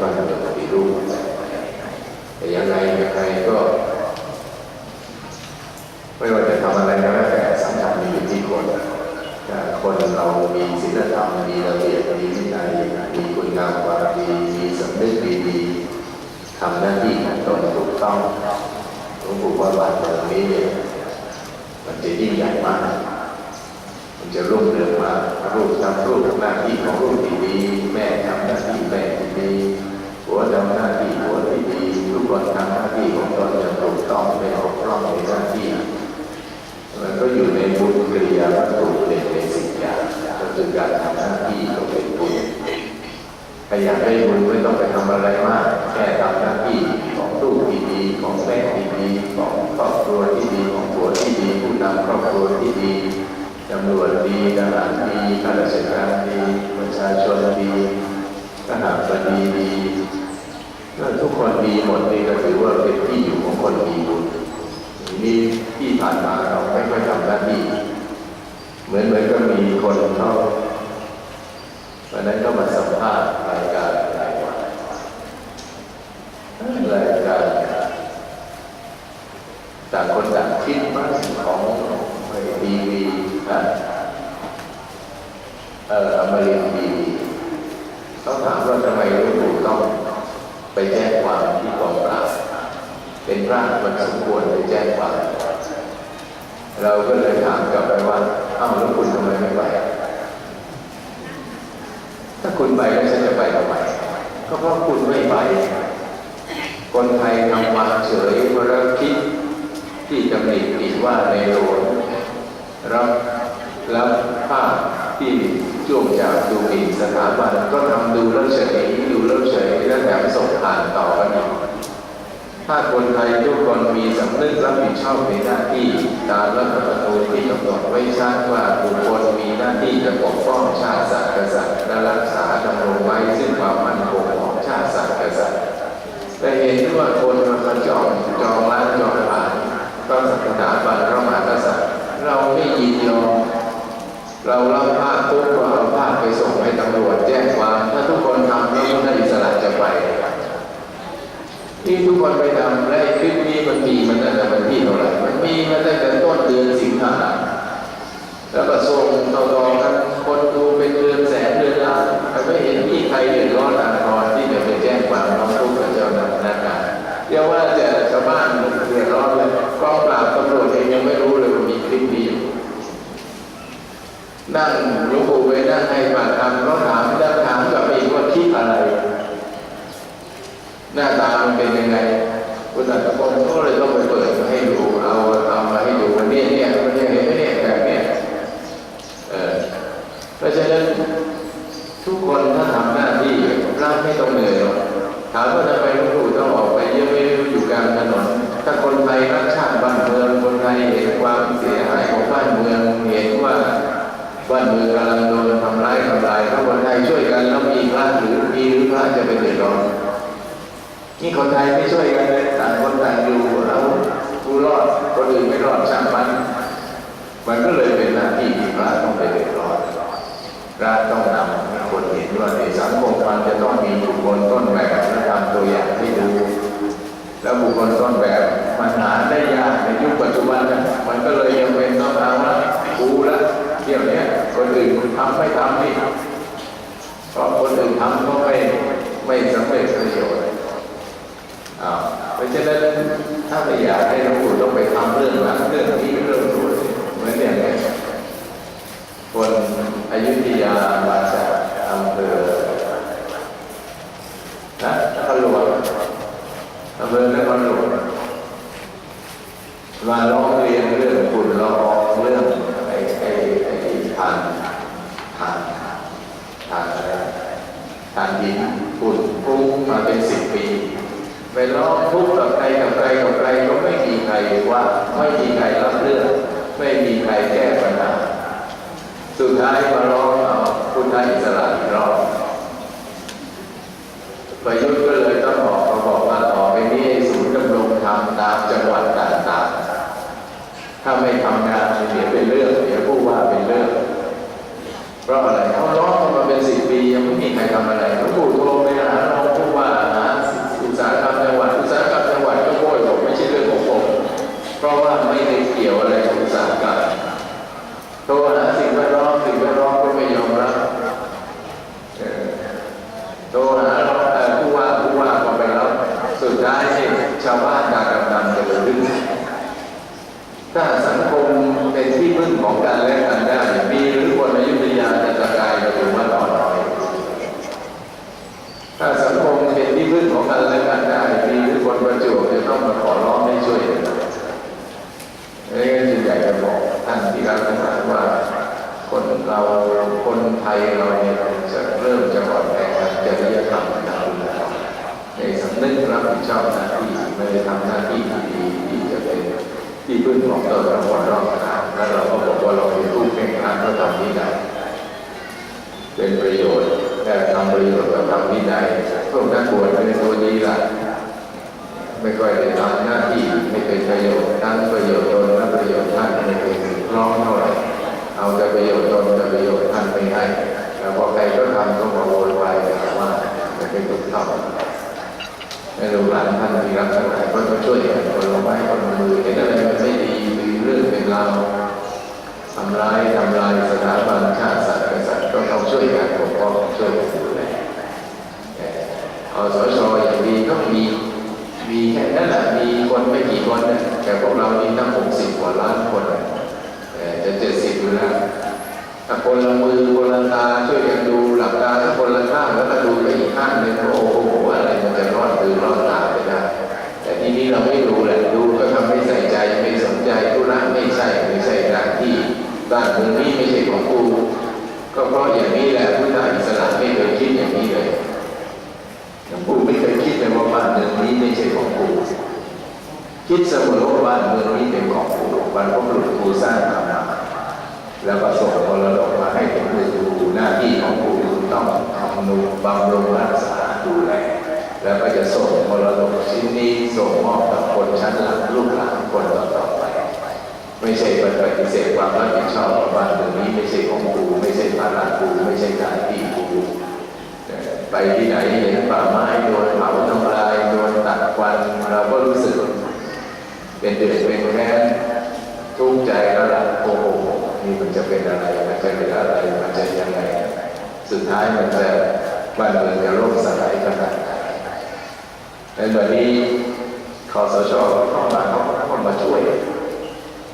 บ้านเมืองปฏิรูปแต่ยังไงยังไงก็ ไม่ว่าจะทำอะไรก็แล้วแต่สำคัญมีอยู่ที่คนถ้าคนเรามีศีลธรรมมีระเบียบมีวินัยมีคุณงามความดีมีสำนึกดีๆทำหน้าที่ของตนถูกต้องหลวงปู่ว่าบานเนี้เนี่ยมันจะยิ่งใหญ่มากมันจะรุ่งเรืองมากลูกทำลูกทำหน้าที่ของลูกที่ดีแม่ทำหน้าที่แม่ที่ดี หัวทำหน้าที่หัวที่ดีทุกคนทำหน้าที่ของตนอย่างถูกต้องไม่บกร่องในหน้าที่มันก็อยู่ในบุญกิริยาวัตถุเด่นในสิ่งอย่างก็คือการทำหน้าที่ก็เป็นบุญถ้าอยากได้บุญไม่ต้องไปทำอะไรมาก แค่ทำหน้าที่ของลูกที่ดีของแม่ที่ดีของครอบครัวที่ดีของผัวที่ดีผู้นำครอบครัวที่ดีตำรวจดีทหารดีข้าราชการดีประชาชนดี ทหารบดีดีถ้าทุกคนดีหมดนี่ก็ถือว่าเป็นที่อยู่ของคนมีบุญนี่ที่ผ่านมาเราไม่ค่อยทำหน้าที่เหมือนเหมือนก็มีคนเขาวันนั้นก็มาสัมภาษณ์รายการรายวันรายการต่างคนต่างคิดมากของไอ้ทีวีนะเอ่ออมริน ทร์ทีวีเขาถามว่าทำไมหลวงปู่ต้องไปแจ้งความที่กองปราบเป็นพระมันสมควรไปแจ้งความเราก็เลยถามกลับไปว่าอ้าวแล้วคุณทำไมไม่ไปถ้าคุณไปแล้วฉันจะไปทำไมก็เพราะคุณไม่ไป คนไทยทำมาเฉยเมื่อเราคิดที่ตำหนิติว่าในหลวงรับรับภาพ ที่ช่วงจากดูหมิ่นสถาบันก็ทำดูแล้วเฉยดูแล้วเฉยแล้วแถมส่งผ่านต่อกันอีกถ้าคนไทยทุกคนมีสำนึกรับผิดชอบในหน้าที่ ตามรัฐธรรมนูญที่กำหนดไว้ชัดว่าบุคคลมีหน้าที่จะปกป้องชาติศาสตร์กษัตริย์และรักษาดำรงไว้ซึ่งความมั่นคงของชาติศาสตร์กษัตริย์แต่เห็นว่าคนมาจองจองร้านจองผ่านก็สถาบันพระมหากษัตริย์ เราไม่ยินยอม เรารับภาพปุ๊บก็เอาภาพไปส่งให้ตำรวจแจ้งความถ้าทุกคนทำแล้วก็อิสระจะไปที่ทุกคนไปทำไละคลิปนี้มันมีมันตั้งแต่วันที่เท่าไหร่มันมีมาตั้งแต่ต้นเดือนสิงหาแล้วก็ส่งต่อๆกันคนดูเป็นเดือนแสนเดือนล้านแต่ไม่เห็นมีใครเดือดร้อนอะไร นั่งหลวงปู่ไปนั่งให้ปากคำเขาถามแล้วถามกับอีกว่าคิดอะไร หน้าตามันเป็นยังไงคุณอัตพงศ์ก็เลยต้องไปเปิดมาให้ดูเอาเอามาให้ดูวันนี้เนี่ยมันยังเห็นไหมเนี่ยแบบเนี้ยเออเพราะฉะนั้นทุกคนถ้าทำหน้าที่ร่างไม่ต้องเหนื่อยหรอกถามว่าทำไมหลวงปู่ต้องออกไปเยอะไม่ได้อยู่กลางถนนถ้าคนไทยรักชาติบ้านเมืองคนไทยเห็นความเสียหายของบ้านเมืองเห็น บ้านเมืองกำลังโดนทำร้ายทำลายถ้าคนไทยช่วยกันแล้วมีพระหรือมีหรือพระจะไปเดือดร้อนนี่คนไทยไม่ช่วยกันเลยต่างคนต่างอยู่เรากูรอดคนอื่นไม่รอดช่างมัน มันก็เลยเป็นหน้าที่ที่พระต้องไปเดือดร้อนพระต้องนำให้คนเห็นว่าในสังคมมันจะต้องมีบุคคลต้นแบบและทำตัวอย่างให้ดู แล้วบุคคลต้นแบบมันหาได้ยากในยุคปัจจุบันนะมันก็เลยยังเป็นต้องเอาละกูละเที่ยวเนี้ย คนอื่นทำไม่ทำนี่เพราะคนอื่นทำก็ไม่ไม่สำเร็จประโยชน์อ่าเพราะฉะนั้นถ้าไม่อยากให้หลวงปู่ต้องไปทำเรื่องนั้นเรื่องนี้เรื่องนู้นเหมือนอย่างนี้คนอยุธยามาจากอำเภอนะนครหลวงอำเภอนครหลวงมาร้องเรียนเรื่องฝุ่นละอองเรื่องไอ้ไอ้ไอ้ทานทานทานอะไรทานดินฝุ่นฟุ้งมาเป็นสิบปี ไปร้องทุกข์กับใครกับใครกับใครก็ไม่มีใคร ว่าไม่มีใครรับเรื่อง ไม่มีใครแก้ปัญหา สุดท้ายมาร้องเอาพุทธอิสระอีกรอบประยุทธ์ก็เลยต้องออกมาบอกว่าต่อไปนี้ศูนย์ดำรงธรรมตามจังหวัดต่างๆ ถ้าไม่ทำงานเดี๋ยวเป็นเรื่องเดี๋ยวผู้ว่าเป็นเรื่องเพราะอะไรเขาร้องมาเป็นสิบปียังไม่มีใครทำอะไรหลวงปู่โทรไป ราะว่าไม่ได้เกี่ยวอะไรกับอุตสาหกรรมเพราะสิ่งแวดล้อมสิ่งแวดล้อมก็ไม่ยอมรับโทรหาผู้ว่าผู้ว่าก็ไปแล้วสุดท้ายที่ชาวบ้านการกำนันจะเป็นดึงถ้าสังคมเป็นที่พึ่งของการและกันได้มีหรือคนในยุทธยาจะกระจายไปเป็นว่าต่อยถ้าสังคมเป็นที่พึ่งของการและกันได้ คนไทยเราเนี่ยจะเริ่มจะอ่อนแอทางจริยธรรมทางคุณธรรมในสำนึกรับผิดชอบหน้าที่ไม่ได้ทำหน้าที่ที่ดีที่จะเป็นที่พึ่งของตนและคนรอบข้างแล้วเราก็บอกว่าเราเป็นผู้เก่งขันก็ทำนี้ได้เป็นประโยชน์แต่ทำประโยชน์กับทำวินัยพวกนักบวชเป็นตัวดีละไม่ค่อยได้ทำหน้าที่ไม่เป็นประโยชน์ทั้งประโยชน์ตนและประโยชน์ท่านไม่เป็นร้องเท่าไหร่ เอาแต่ประโยชน์ตนแต่ประโยชน์ท่านไม่ให้แล้วพอใครก็ทำก็มาโวยวายแต่ว่าไม่เป็นถูกต้องในโรงงานท่านที่รักทั้งหลายก็มาช่วยกันคนละไม้คนละมือเห็นอะไรมันไม่ดีมีเรื่องเป็นราวทำร้ายทำลายสถาบันชาติศาสตร์กษัตริย์ก็ต้องช่วยกันปกป้องช่วยกันดูแลเอาสชอย่างดีก็มีมีแค่นั้นแหละมีคนไม่กี่คนนะแต่พวกเรานี่ตั้งหกสิบกว่าล้านคนนะเอ่อจะเจ็ดสิบอยู่แล้วถ้า คนละมือคนละตาช่วยกันดูหลับตาถ้าคนละข้างแล้วก็ดูไปอีกข้างหนึ่งโอ้โหอะไรมันจะรอดตือรอดตาไปได้แต่ทีนี้เราไม่รู้แหละดูก็ทำไม่ใส่ใจไม่สนใจธุระไม่ใช่ไม่ใช่หน้าที่บ้านเมืองนี้ไม่ใช่ของกูก็เพราะอย่างนี้แหละพุทธอิสระไม่เคยคิดอย่างนี้เลยกูไม่เคยคิดเลยว่าบ้านเมืองนี้ไม่ใช่ของกูคิดเสมอว่าบ้านเมืองนี้เป็นของกูบรรพบุรุษกูสร้างทำมา แล้วก็ส่งมรดกมาให้ผมดูหน้าที่ของกูต้องทำนุบำรุงรักษาดูแลแล้วก็จะส่งมรดกชิ้นนี้ส่งมอบกับคนชั้นหลังลูกหลานคนต่อไป ไม่ใช่ปฏิเสธความรับผิดชอบของบ้านเมืองนี้ไม่ใช่ของกูไม่ใช่ภาระกูไม่ใช่การที่กูไปที่ไหนเห็นป่าไม้โดนเผาทำลายโดนตัดควันเราก็รู้สึก เป็นเดือดเป็นแค้นทุกข์ใจแล้วล่ะโอ้โห นี่มันจะเป็นอะไรมันจะเป็นอะไรมันจะยังไง สุดท้ายมันจะบ้านเมืองจะล่มสลายขนาดไหนในวันนี้คอสชเข้ามาเขาเข้ามาช่วย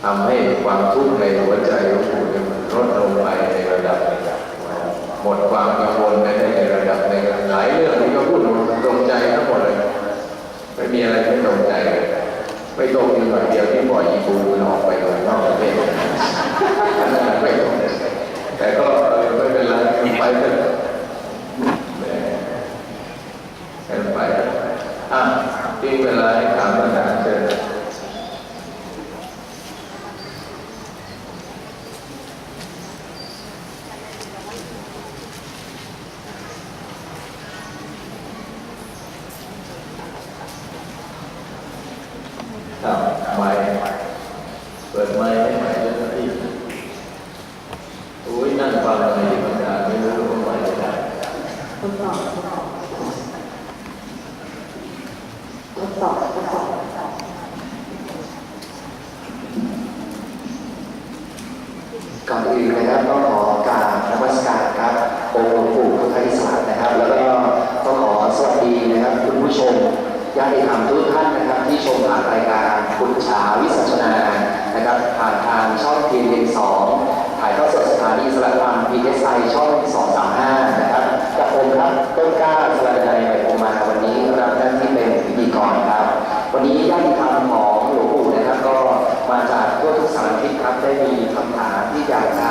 ทำให้ความทุกข์ในหัวใจของผู้เนี่ยมันลดลงไปในระดับหนึ่งหมดความกังวลในในระดับในงหลายเรื่องที่เขาพูดตรงใจทั้งหมดเลยไม่มีอะไรไม่ตรงใจเลยไม่ตรงอยู่หน่อยเดียวที่ปล่อยอีบูมันออกไปเมืองนอกประเทศ นนั้นไม่ตรงแต่ก็เออไม่เป็นไรไปเถอะกันไปอะที่เวลาให้ถามปัญหาเจอ ครับไม่เปิดไม่ให้ใหม่เจ้าหน้าที่โอ้ยนั่งฟังอะไรที่มันด่าไม่รู้ว่าไม่ได้ ทดสอบทดสอบทดสอบทดสอบ ก่อนอื่นนะครับต้องขอกรารนมัสการครับองค์หลวงปู่พุทธอิสระนะครับ แล้วก็ต้องขอสวัสดีนะครับคุณผู้ชมญาติธรรมทุกท่านนะครับ ที่ชมผ่านรายการคุณชาวิสัชนานะครับ ผ่านทางช่องทีวีสองถ่ายทอดสดสถานีสระวันพีเอ สไอช่อง235นะครับกับผมครับต้นกล้าสระนัยไปผมมาวันนี้รับหน้าที่เป็นพิธีกรครับ วันนี้ญาติธรรมของหลวงปู่นะครับ ก็มาจากทั่วทุกสารทิศครับได้มีคำถามที่อยากจะ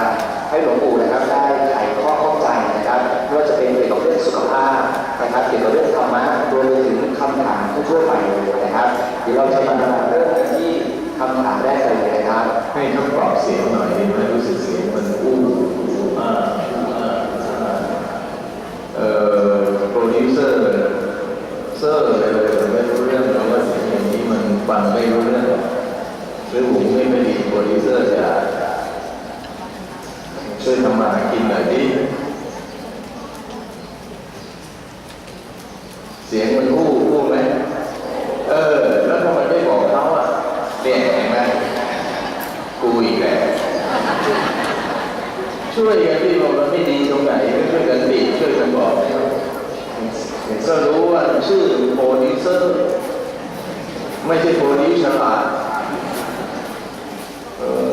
ให้หลวงปู่นะครับได้ไขข้อข้องใจนะครับไม่ว่าจะเป็นเกี่ยวกับเรื่องสุขภาพนะครับเกี่ยวกับเรื่องธรรมะรวมไปถึงคำถามทั่วๆไปเลยนะครับเดี๋ยวเราจะมาเริ่มกันที่คำถามแรกเลยนะครับ ให้เขาปรับเสียงหน่อยดีไหมรู้สึกเสียงมันอู้อู้อ่าอ่าอ่าเอ่อโปร ดิวเซอร์เซอร์อะไรเลยไม่รู้เรื่องแล้วว่าสียงอย่างนี้มันฟังไม่รู้เรื่องหรือหูไม่ไม่ดีโปรดิวเซอร์จะช่วยทำมาหากินหน่อยดิเสียงมันอู้อู้ไหมเออ แล้วทำไมไม่บอกเขาอะเนี่ยเห็นไหมกูอีกแล้วช่วยกันที่บอกมันไม่ดีตรงไหนช่วยกันติช่วยกันบอกให้มัน ก็รู้ว่าชื่อโปรดิวเซอร์ไม่ใช่โปรดิวฉลาด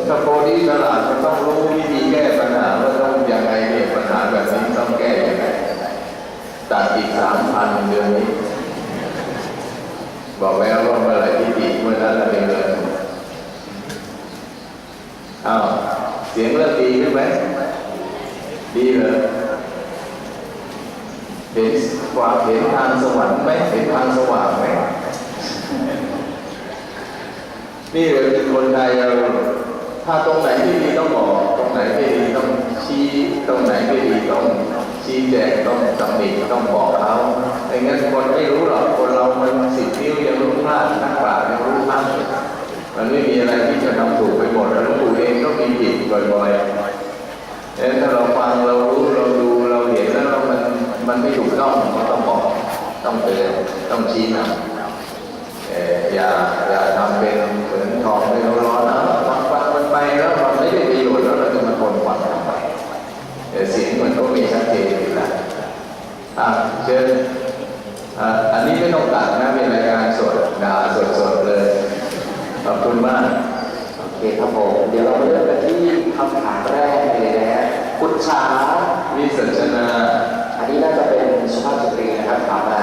ถ้าโปรดิวฉลาดมันต้องรู้วิธีแก้ปัญหาว่าต้องยังไงเนี่ยปัญหาแบบนี้ต้องแก้ยังไงตัดอีกสามพันเดือนนี้ บอกแล้วว่าเมื่อไหร่ที่ดีเมื่อนั้นเราได้เงินอ้าวเสียงเริ่มดีขึ้นไหมดีเหรอเห็น วามเห็นทางสวรรค์ไหมเห็นทางสว่างไหมนี่เลยคือคนไทยเราถ้าตรงไหนที่ดีต้องบอก ตรงไหนไม่ดีต้องชี้ตรงไหนไม่ดีต้องชี้แจงต้องตำหนิต้องบอกเขาไม่งั้นคนไม่รู้หรอกคนเรามัน ต้องเตือนต้องชี้นำ เอ่ออย่าอย่าทำเป็นเหมือนทองไม่ร้อนนะฟังฟังมันไปแล้วมันไม่ได้ประโยชน์แล้วเราจะมาทนฟังทำไมเอ่อเสียงมันก็มีชัดเจนอยู่แล้วอะเชิญอะอันนี้ไม่ต้องตัดนะเป็นรายการสดด่าสดๆเลยขอบคุณมาก โอเคครับผม เดี๋ยวเรามาเริ่มกันที่คำถามแรกเลยนะฮะคุณช้า วิสัชนา อันนี้น่าจะเป็นสุภาพสตรีนะครับถามมา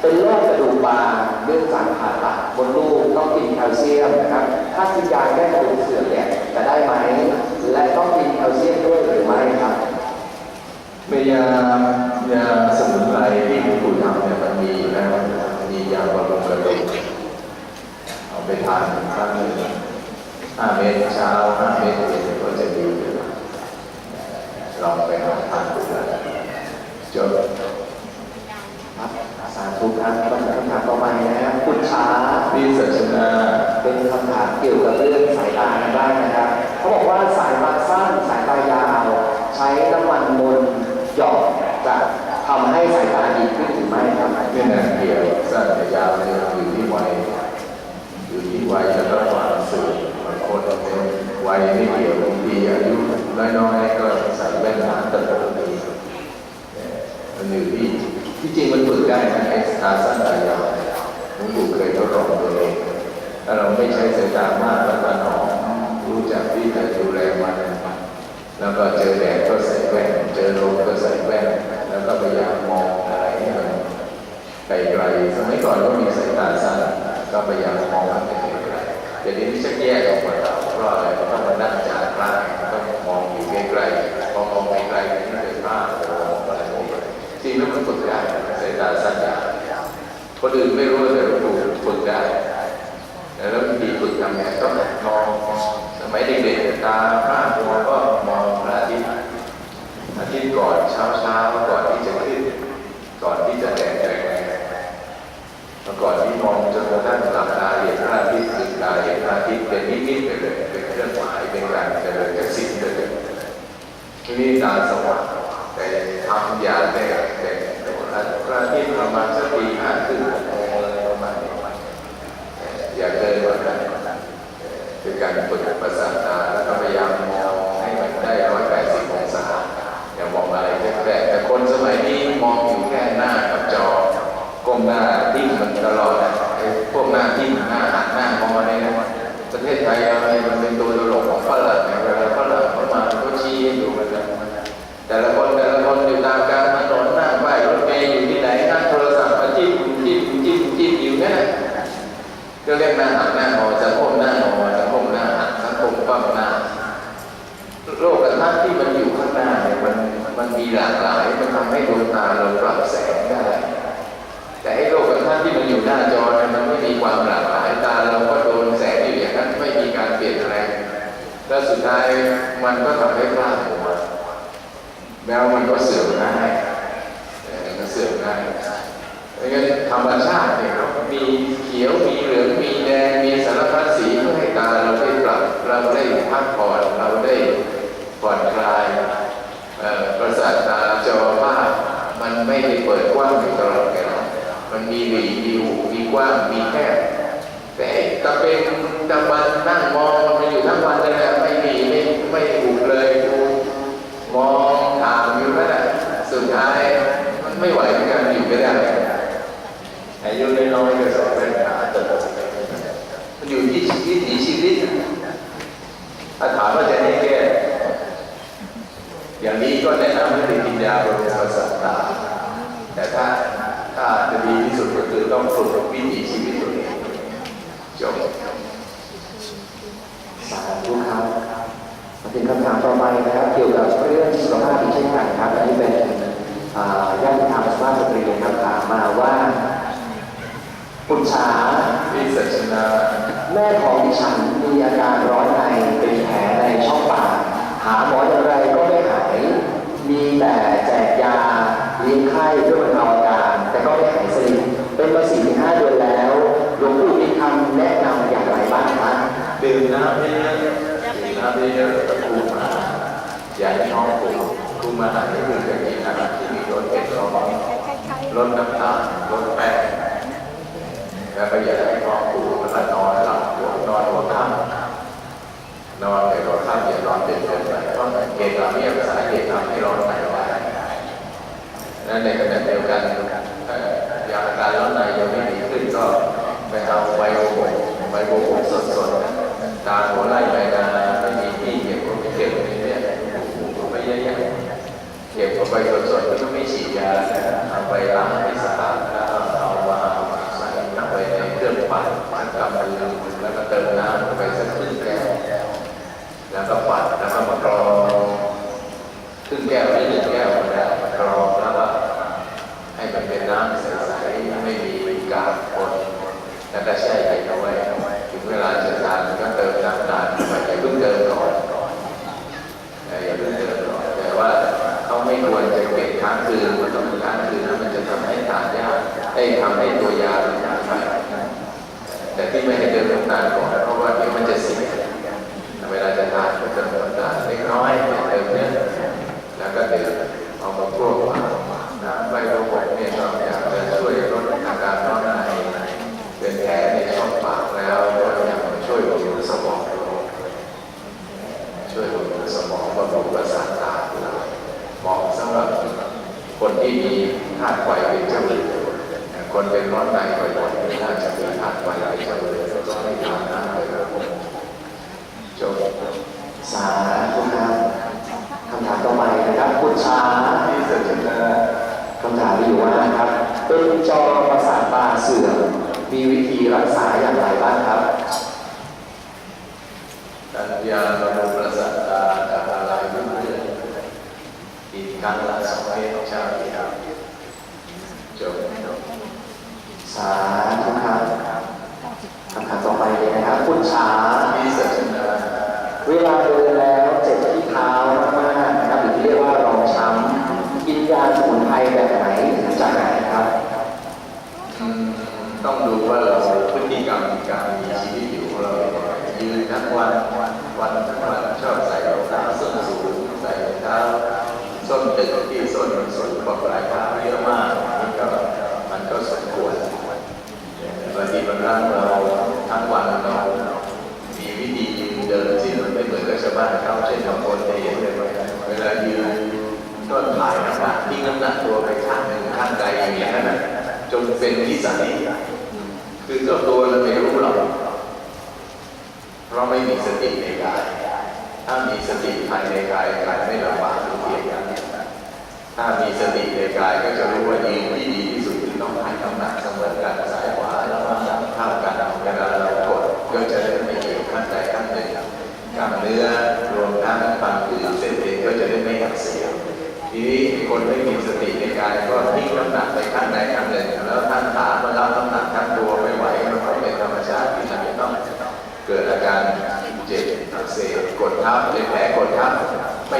เป็นโรคกระดูกบางเรื่องจากผ่าตัดบนลูกต้องกินแคลเซียมนะครับ ถ้ากินยาแก้กระดูกเสื่อมเนี่ยจะได้ไหม และต้องกินแคลเซียมด้วยหรือไม่ครับ ยายาสมุนไพรที่หลวงปู่ทำเนี่ยมันมีนะมันมียาบำรุงกระดูกเอาไปทานครั้งหนึ่งห้าเม็ดเช้าห้าเม็ดเย็นก็จะดีขึ้นลองไปหาทานดูนะจบครับสาธุครับต้องคำถามต่อไปนะครับคุณช้าวิสัชนาเป็นคำถามเกี่ยวกับเรื่องสายตากันบ้างนะครับ เขาบอกว่าสายตาสั้นสายตายาว ใช้น้ำมันมน ยอดจะทำให้สายตาดีขึ้นหรือไม่ครับไม่น่าเกี่ยวสั้นแต่ยาวนี่ยอยู่ที่วัยอยู่ที่วัยแล้วก็ความสูงบางคนเป็นวัยไม่เกี่ยวบางทีอายุน้อยๆก็ใส่แว่นหนาตลอดปีมันอยู่ที่ที่จริงมันฝึกได้นะไอ้ตาสั้นตายาวหลวงปู่เคยทดลองตัวเองถ้าเราไม่ใช้สายตามากแล้วก็หนอรู้จักที่จะดูแล แล้วก็เจอแดดก็ใส่แว่น เจอลมก็ใส่แว่น แล้วก็พยายามมองอะไรให้มันไกลๆสมัยก่อนก็มีสายตาสั้นก็พยายามมองมันไกลๆแต่เดี๋ยวนี้ชักแยกออกมาแล้วเพราะอะไรมันต้องมานั่งจานพระต้องมองอยู่ใกล้ๆพอมองไกลๆนี่เป็นภาพโอ้โหอะไรพวกนี้จริงแล้วมันฝึกได้สายตาสั้นยาวคนอื่นไม่รู้แต่หลวงปู่ฝึกได้แล้ววิธีฝึกทำไงก็มอง มัยเด็กๆตาพร่ามัวก็มองพระอาทิตย์อาทิตย์ก่อนเช้าเช้าก่อนที่จะขึ้น ก่อนที่จะแดดแรงๆแล้วก่อนที่มองจนกระทั่งหลับตาเห็นพระอาทิตย์ตื่นตาเห็นพระอาทิตย์เป็นนิมิตไปเลยเป็นเครื่องหมายเป็นการเจริญกสิทธิ์ไปเลยที่นี่ตาสว่างแต่ทำยาแต่แต่พระอาทิตย์ประมาณสักตีห้าครึ่ง ถึงคำถามต่อไปนะครับ เกี่ยวกับเรื่องสุขภาพอีกเช่นกันครับอันนี้เป็นอ่าญาติธรรมสภาพสตรีนะครับถามมาว่าปุจฉาวิสัชนาแม่ของดิฉันมีอาการร้อนในเป็นแผลในช่องปากหาหมออย่างไรก็ไม่หายมีแต่แจกยาเลี้ยงไข้เพื่อบรรเทาอาการแต่ก็ไม่หายสนิทเป็นมาสี่ถึงห้าเดือนแล้วหลวงปู่มีคำแนะนำอย่างไรบ้างคะดื่มน้ำเยอะ ๆดื่มน้ำเยอะๆกับคุมาอย่าให้ท้องผูกคุมอาหารที่คือจะกินอาหารที่มีรสเผ็ดร้อนลดน้ำตาลลดแป้งแล้วก็อย่าให้ท้องผูกแล้วก็นอนหลับหัวนอนหัวค่ำนอนในหัวค่ำอย่านอนเดึกเกินไปเพราะเหตุเหล่านี้เป็นสาเหตุทำให้ร้อนในได้และในขณะเดียวกันเอ่อยาอาการร้อนในยังไม่ดีขึ้นก็ไปเอาไวโอโบกไวโอโบกสดๆตาหัวไร่ไปนาไม่มีที่เก็บก็ไปเก็บในเนี่ยไปเยอะๆเก็บเอา ไปสดๆก็ไม่ฉีดยาเอาไปล้างให้สะอาดแล้วเอามาใส่ไปในเครื่องปั่นปั่นกับมือแล้วก็เติมน้ำไปสักครึ่งแก้วแล้วก็ปั่นแล้วก็มากรองครึ่งแก้วนี้งแก้วก็ได้มากรองแล้วก็ ให้มันเป็นน้ำใสๆไม่มีกากปนแล้วก็แช่เย็นเอาไว้ถึงเวลาจะทานก็เติมน้ำตาลเข้าไปอย่าเพิ่งเติมก่อนเอ่ออย่าเพิ่งเติมก่อนแต่ว่าเขาไม่ควรจะเก็บ คืนมันต้องค้างคืนนะมันจะทำให้ทานยากให้ทำให้ตัวยามันยากไปแต่ที่ไม่ให้เดินน้ำตาลก่อนเพราะว่าเดี๋ยวมันจะเสีย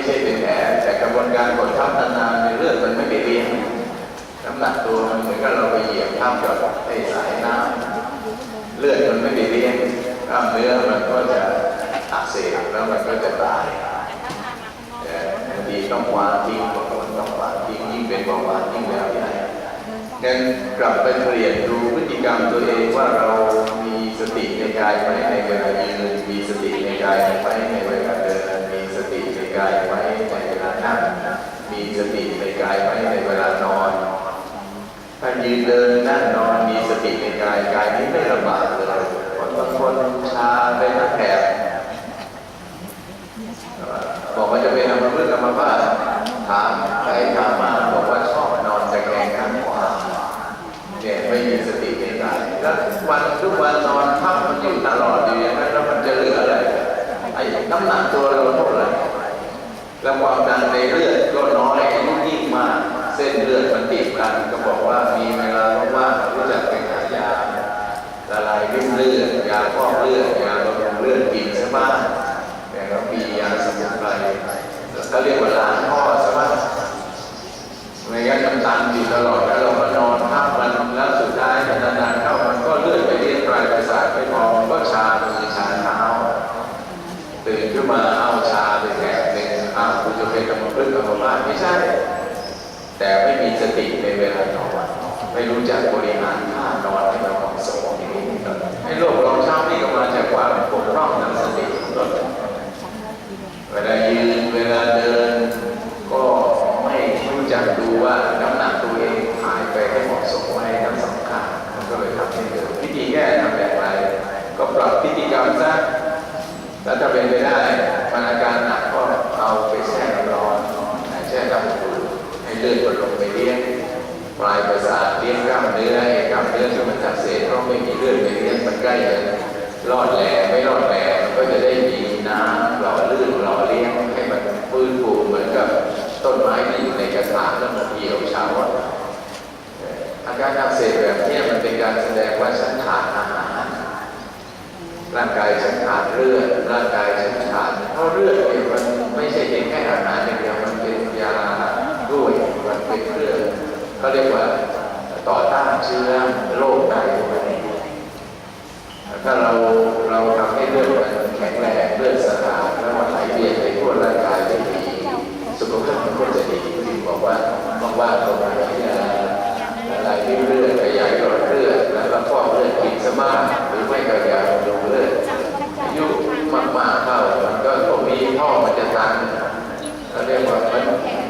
ช่เป็นแผลแต่กระบวนการกดทับนานๆในเลือดมันไม่ไปเลี้ยงน้ำหนักตัวมันเหมือนกับเราไปเหยียบทับกับไอ้สายน้ำเลือดมันไม่ไปเลี้ยงกล้ามเนื้อมันก็จะอักเสบแล้วมันก็จะตายแต่บางทีต้องวางทิ้งบางคนต้องวางทิ้งยิ่งเป็นเบาหวานยิ่งแล้วใหญ่งั้นกลับไปเปลี่ยนดูพฤติกรรมตัวเองว่าเรามีสติในกายไหมในเวลายืนมีสติในกายไหมในเวลาเดินมีสติใน กายไว้ในเวลานั่งมีสติในกายไว้ในเวลานอนถ้ายืนเดินนั่งนอนมีสติในกายกายนี้ไม่ลำบากเลยคนบางคนชาไปทั้งแถบบอกว่าจะเป็นอะไรเพื่อมภาตถามใครถามมาบอกว่าชอบนอนตะแกงข้างขวาเนี่ยไม่มีสติในกายแล้ววันทุกวันนอนทับมันอยู่ตลอดอยู่อย่างนั้นแล้วมันจะเหลืออะไรไอ้น้ำหนักตัวเรา แล้วความดันในเลือดก็น้อยอายุยิ่งมาก เส้นเลือดมันติดกันก็บอกว่ามีเวลาว่างๆรู้จักไปหายาละลายริ่มเลือดยาฟอกเลือดยาบำรุงเลือดกินซะบ้างแต่ก็มียาสมุนไพรวก็เรียกว่าล้าง ใช่ แต่ไม่มีสติในเวลาต่อวัน ไม่รู้จักบริหารท่านอนให้มันเหมาะสมอย่างนี้ให้โรครองเช้านี่ก็มาจากความปกพร่องทางสติของเวลายืนเวลาเดิน ก็ไม่รู้จักดูว่า ปลายประสาทเลี้ยงกล้ามเนื้อให้กล้ามเนื้อที่มันอักเสบเพราะไม่มีเลือดไปเลี้ยงมันใกล้จะรอดแหล่ไม่รอดแหล่ก็จะได้มีน้ำหล่อลื่นหล่อเลี้ยงให้มันฟื้นฟูเหมือนกับต้นไม้ที่อยู่ในกระถางแล้วมันเหี่ยวเฉาอะอาการอักเสบแบบนี้มันเป็นการแสดงว่าฉันขาดอาหารร่างกายฉันขาดเลือดร่างกายฉันขาดเพราะเลือด เขาเรียกว่าต่อต้านเชื้อโรคได้ด้วยถ้าเราเราทำให้เลือดมันแข็งแรงเลือดสะอาดแล้วมันไหลเวียนไปทั่วร่างกายได้ดีสุขภาพมันก็จะดีที่บอกว่าว่างๆก็มาพิจารณาอะไรที่เลือดขยายหลอดเลือดแล้วก็ฟอกเลือดกินสมากหรือไม่ก็ยาบำรุงเลือดอายุมากๆเข้ามันก็พวกนี้ท่อมันจะตันเขาเรียกว่ามัน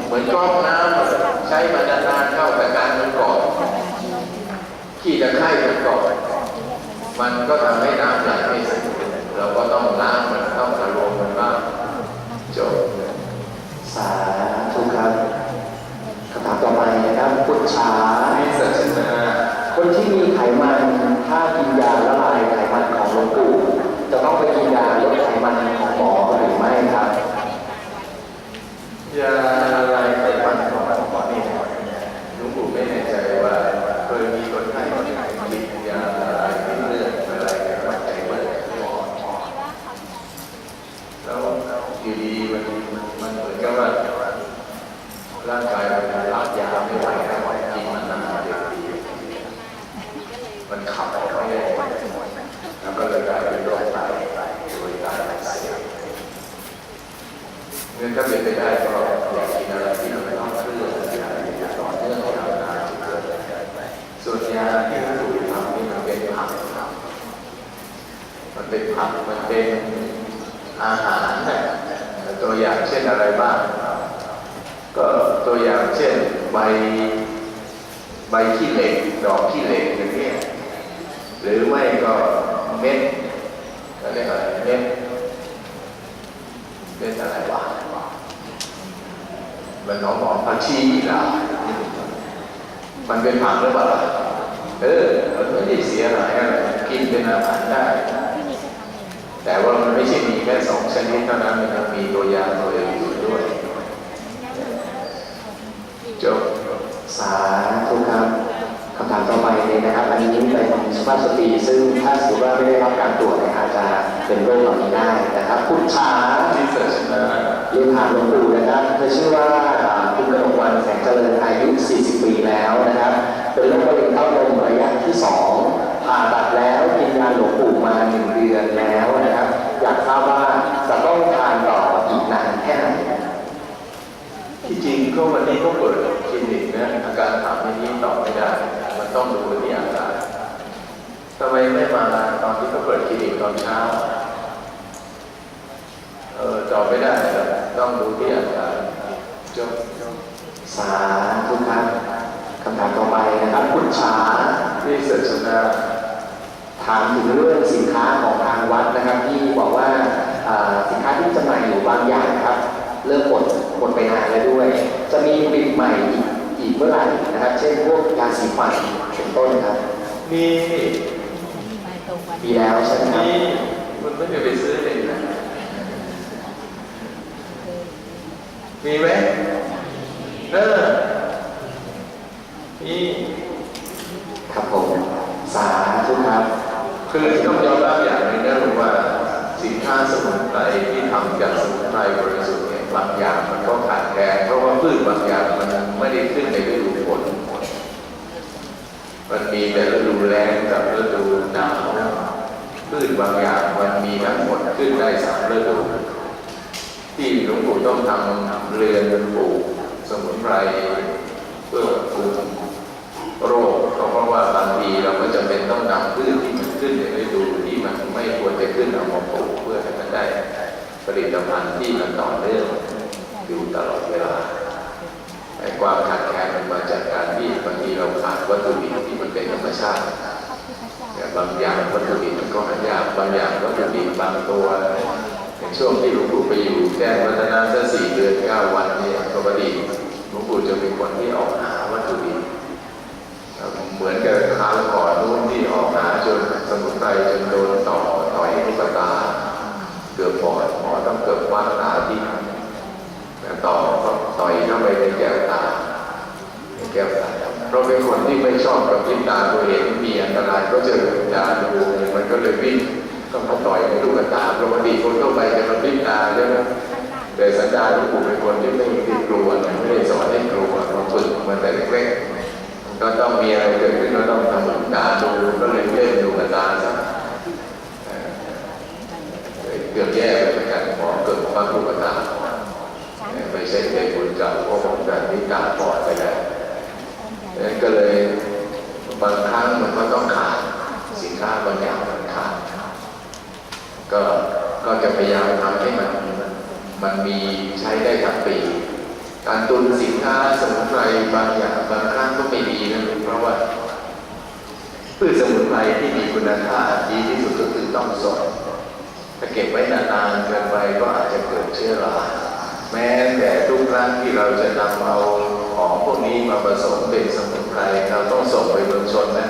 เหมือนก๊อกน้ำใช้มานานๆเข้าแต่การมันก่อนขี้ตะไคร่มันก่อนมันก็ทำให้น้ำไหลไม่สะดวกเราก็ต้องล้างมันต้องระลมมันบ้างจบสาธุครับคำถามต่อไปนะครับคุณช้าวิสัชนาคนที่มีไขมันถ้ากินยาละลายไขมันของหลวงปู่จะต้องไปกินยาลดไขมันของหมอหรือไม่ครับ ยาอะไรไขมันของหมอนี่หลวงปู่ไม่แน่ใจว่าเคยมีคนไข้คนไหนกินยาอะไรที่เลือดอะไรกับไขมันหมอแล้วอยู่ดีมันมันเหมือนกับว่าร่างกายมันรับยาไม่ไหวแล้วกินมันนานเดี๋ยวดีมันขับออกไม่ได้แล้วก็เลยกลายเป็นโรคไตโดยการอักเสบ เงินถ้าเป็นไปได้ก็อยากกินอะไรที่มันไม่ต้องเครื่องอย่าต่อเนื่องให้เรานานเกินส่วนยาที่หลวงปู่ทำนี่มันเป็นผักครับมันเป็นผักมัน เป็นอาหารนะตัวอย่างเช่นอะไรบ้างก็ตัวอย่างเช่นใบใบขี้เหล็กดอกขี้เหล็กอย่างเงี้ยหรือไม่ก็เม็ดก็เรียกอะไรเม็ดเป็นอะไรวะมันหนองหอมผักชีลามันเป็นผักหรือเปล่าเออมันไม่ได้เสียหายอะไรกินเป็นอาหารได้ แต่ว่ามันไม่ใช่มีแค่สองชนิดเท่านั้นมันยังมีตัวยาตัวอื่นอยู่ด้วยจบสาธุครับคำถามต่อไปเลยนะครับ อันนี้เป็นสุภาพสตรีซึ่งถ้าสมมติว่าไม่ได้รับการตรวจเลยอาจจะเป็นโรคเหล่านี้ได้นะครับคุณชาที่เสนาเรียนถามหลวงปู่นะครับเธอชื่อว่าอ่าคุณกนกวันแสงเจริญอายุ 40 ปีแล้วนะครับ เป็นโรคมะเร็งเต้านมระยะที่ 2 ผ่าตัดแล้วกินยาหลวงปู่มา 1 เดือนแล้วนะครับ อยากทราบว่าจะต้องทานต่ออีกนานแค่ไหน ที่จริงก็วันนี้ก็เปิดคลินิกนะอาการถามอย่างนี้ตอบไม่ได้ มันต้องดูที่อาการทำไมไม่มาตอนที่เขาเปิดคลินิกตอนเช้า เออตอบไม่ได้ครับต้องดูที่อาการจบ สาธุครับคำถามต่อไปนะครับ คุณช้า ที่เสชนา ถามถึงเรื่องสินค้าของทางวัดนะครับ ที่บอกว่าอ่าสินค้าที่จำหน่ายอยู่บางอย่างครับ เริ่มหมดหมดไปนานแล้วด้วย จะมีผลิตใหม่อีกอีกเมื่อไหร่นะครับ เช่นพวกยาสีฟันเป็นต้นครับ มี มีแล้วใช่ไหมครับ มีมันไม่ได้ไปซื้อเองนะมีไหมเออมี ครับผมสาธุครับ คือต้องยอมรับอย่างหนึงนะว่าสินค้าสมุนไพรที่ทำจากสมุนไพรบริสุทธิ์เนี่ยบางอย่างมันก็ขาดแคลนเพราะว่าพืชบางอย่างมันไม่ได้ขึ้นในฤดูฝนมันมีแต่ฤดูแล้งกับฤดูหนาวพืชบางอย่างมันมีทั้งหมดขึ้นได้สามฤดูที่หลวงปู่ต้องทำเรือนปลูกสมุนไพรเพื่อปลูกโรคเพราะว่าบางทีเราก็จะเป็นต้องนำพืชที่ ขึ้นในฤดูที่มันไม่ควรจะขึ้นเอามาปลูกเพื่อให้มันได้ผลิตภัณฑ์ที่มันต่อเนื่องอยู่ตลอดเวลาไอ้ความขาดแคลนมันมาจากการที่บางทีเราขาดวัตถุดิบที่มันเป็นธรรมชาติแต่บางอย่างวัตถุดิบมันก็หายากบางอย่างวัตถุดิบบางตัวในช่วงที่หลวงปู่ไปอยู่แจ้งวัฒนะสักสี่เดือนเก้าวันเนี่ยปกติหลวงปู่จะเป็นคนที่ออกหาวัตถุดิบเหมือนกับคราวก่อนนู้นที่ออกหาจนสมุนไพรจนโดนต่อต่อยลูกตา เกือบบอดหมอต้องเกือบคว้าตาที่แต่ต่อก็ต่อยเข้าไปในแก้วตา แก้วตาเราเป็นคนที่ไม่ชอบกับพริบตาตัวเองมีอันตรายก็เจอตาดูมันก็เลยวิ่งก็มาต่อยในลูกตาปกติคนเข้าไปจะมาพริบตาใช่ไหมแต่สัญญาหลวงปู่เป็นคนที่ไม่ได้กลัวไม่ได้สอนให้กลัวมาฝึกมาแต่เล็กๆก็ต้องมีอะไรเกิดขึ้นก็ต้องทำลูกตาดูก็เลยเล่นลูกตาซะเกือบแย่ไปเหมือนกันหมอเกิดความลูกตาไม่ใช่เป็นบุญเก่าเพราะผมแบบนี้ตาปอดไปแล้ว ดังนั้นก็เลยบางครั้งมันก็ต้องขาดสินค้าบางอย่างมันขาด ก็ก็จะพยายามทำให้มันมันมีใช้ได้ทั้งปี การตุนสินค้าสมุนไพรบางอย่างบางครั้งก็ไม่ดีนะเพราะว่าพืชสมุนไพรที่มีคุณค่าดีที่สุดก็คือต้องสดถ้าเก็บไว้นานๆเกินไปก็อาจจะเกิดเชื้อราแม้แต่ทุกครั้งที่เราจะนำเอาของพวกนี้มาผสมเป็นสมุนไพรเราต้องส่งไปเมืองชนนะ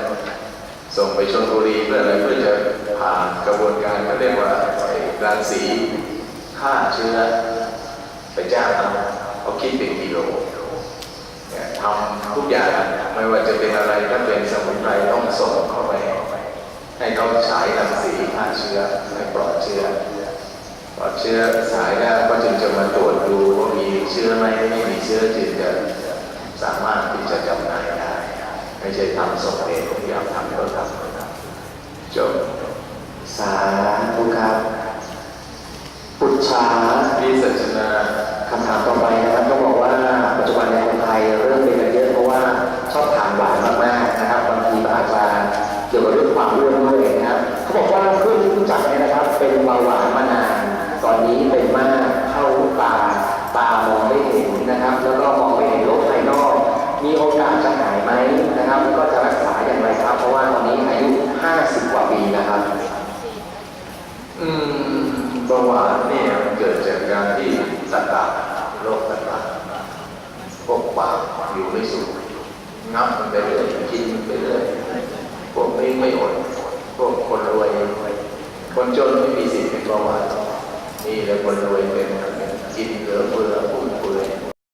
ส่งไปชนบุรีเพื่ออะไรเพื่อจะ ผ่านกระบวนการเขาเรียกว่าไอ้รังสีฆ่าเชื้อไปจ้างเขาเขาคิดเป็นกิโลเนี่ยทำทุกอย่างไม่ว่าจะเป็นอะไรถ้าเป็นสมุนไพรต้องส่งเข้าไปให้เขาฉายรังสีฆ่าเชื้อให้ปลอดเชื้อปลอดเชื้อฉายแล้วก็จึงจะมาตรวจดูว่ามีเชื้อไหมไม่มีเชื้อจึงจะสามารถที่จะจำหน่ายได้ไม่ใช่ทำส่งเองอยากทำก็ทำจบ สาธุครับปุจฉาวิสัชนาคำถามต่อไปนะครับต้องบอกว่าปัจจุบันในคนไทยเริ่มเป็นกันเยอะเพราะว่าชอบทานหวานมากๆนะครับบางทีก็อาจจะเกี่ยวกับเรื่องความอ้วนด้วยนะครับเขาบอกว่าเพื่อนที่รู้จักเนี่ยนะครับ เป็นเบาหวานมานานตอนนี้เป็นมากเข้าตาตามองไม่เห็นนะครับ แล้วก็มองไม่เห็นโลกภายนอก มีโอกาสจะหายไหมนะครับ ก็จะรักษาอย่างไรครับ เพราะว่าตอนนี้อายุ 50 กว่าปีนะครับ เบาหวานเนี่ยมันเกิดจากการที่ต่างโรคต่างๆพวกปากอยู่ไม่สุขงับมันไปเรื่อยกินไปเรื่อยพวกไม่ไม่อดพวกคนรวย คนจนไม่มีสิทธิ์เป็นเบาหวานนี่แหละคนรวยเป็นกินเหลือเฟือป